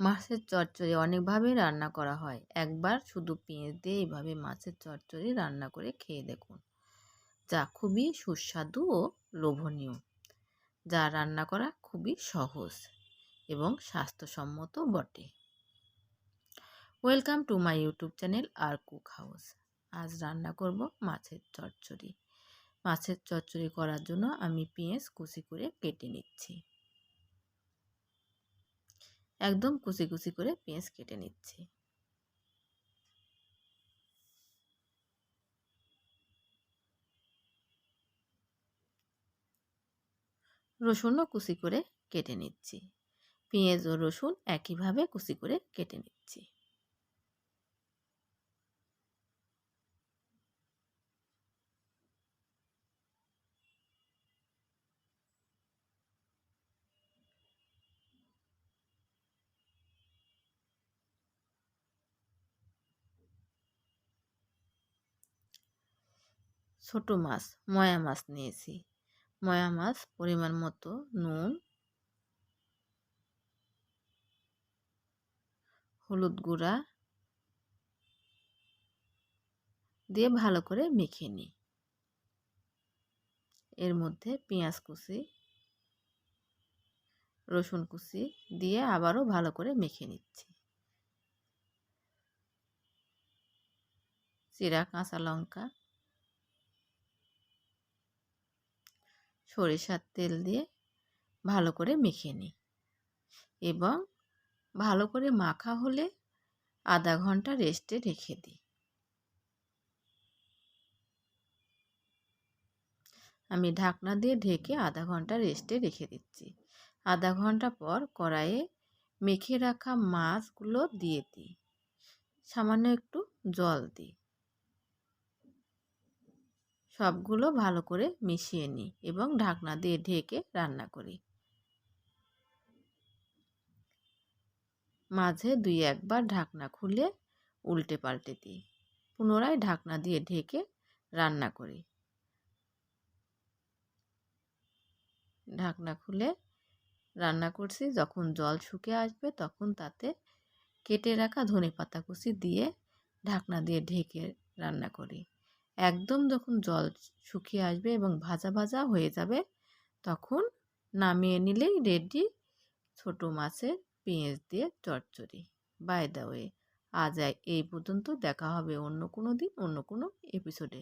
মাছের চচ্চড়ি অনেকভাবেই রান্না করা হয়। একবার শুধু পেঁয়াজ দিয়ে এইভাবে মাছের চচ্চড়ি রান্না করে খেয়ে দেখুন। যা খুবই সুস্বাদু ও লোভনীয়। যা রান্না করা খুবই সহজ এবং স্বাস্থ্যসম্মত বটে। Welcome to my YouTube channel R cook house. আজ রান্না করব মাছের চচ্চড়ি। মাছের চচ্চড়ি করার জন্য আমি পেঁয়াজ কুচি করে কেটে নিচ্ছি। একদম কুচি কুচি করে পেঁয়াজ কেটে নিচ্ছি। রসুনও কুচি করে কেটে নিচ্ছি। পেঁয়াজ ও রসুন একইভাবে কুচি করে কেটে নিচ্ছি। ছোট মাছ, ময়া মাছ নিয়েছি। ময়া মাছ, পরিমাণ মতো নুন, হলুদ গুঁড়া দিয়ে ভালো করে মেখে নিই। এর মধ্যে পেঁয়াজ কুচি, রসুন কুচি দিয়ে আবারও ভালো করে মেখে নিচ্ছি। চিরা, কাঁচা লঙ্কা সরিষার তেল দিয়ে ভালো করে মেখে নিই এবং ভালো করে মাখা হলে আধা ঘণ্টা রেস্টে রেখে দিই। আমি ঢাকনা দিয়ে ঢেকে আধা ঘণ্টা রেস্টে রেখে দিচ্ছি। আধা ঘণ্টা পর কড়াইয়ে মেখে রাখা মাছগুলো দিয়ে দিই। সামান্য একটু জল দিই। সবগুলো ভালো করে মিশিয়ে নিই এবং ঢাকনা দিয়ে ঢেকে রান্না করি। মাঝে দুই একবার ঢাকনা খুলে উল্টে পাল্টে দিই। পুনরায় ঢাকনা দিয়ে ঢেকে রান্না করি। ঢাকনা খুলে রান্না করছি। যখন জল শুকে আসবে তখন তাতে কেটে রাখা ধনে পাতা কুচি দিয়ে ঢাকনা দিয়ে ঢেকে রান্না করি। একদম যখন জল শুকিয়ে আসবে এবং ভাজা ভাজা হয়ে যাবে, তখন নামিয়ে নিলেই রেডি ছোটো মাছের পেঁয়াজ দিয়ে চচ্চড়ি। বাই দা ওয়ে আজ এই পর্যন্ত দেখা হবে অন্য কোনো দিন, অন্য কোনো এপিসোডে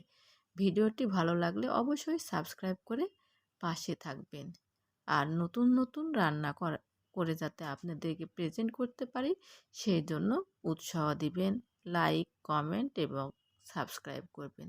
ভিডিওটি ভালো লাগলে অবশ্যই সাবস্ক্রাইব করে পাশে থাকবেন। আর নতুন নতুন রান্না করা, করে যাতে আপনাদেরকে প্রেজেন্ট করতে পারি, সেই জন্য উৎসাহ দিবেন লাইক কমেন্ট এবং সাবস্ক্রাইব করবেন।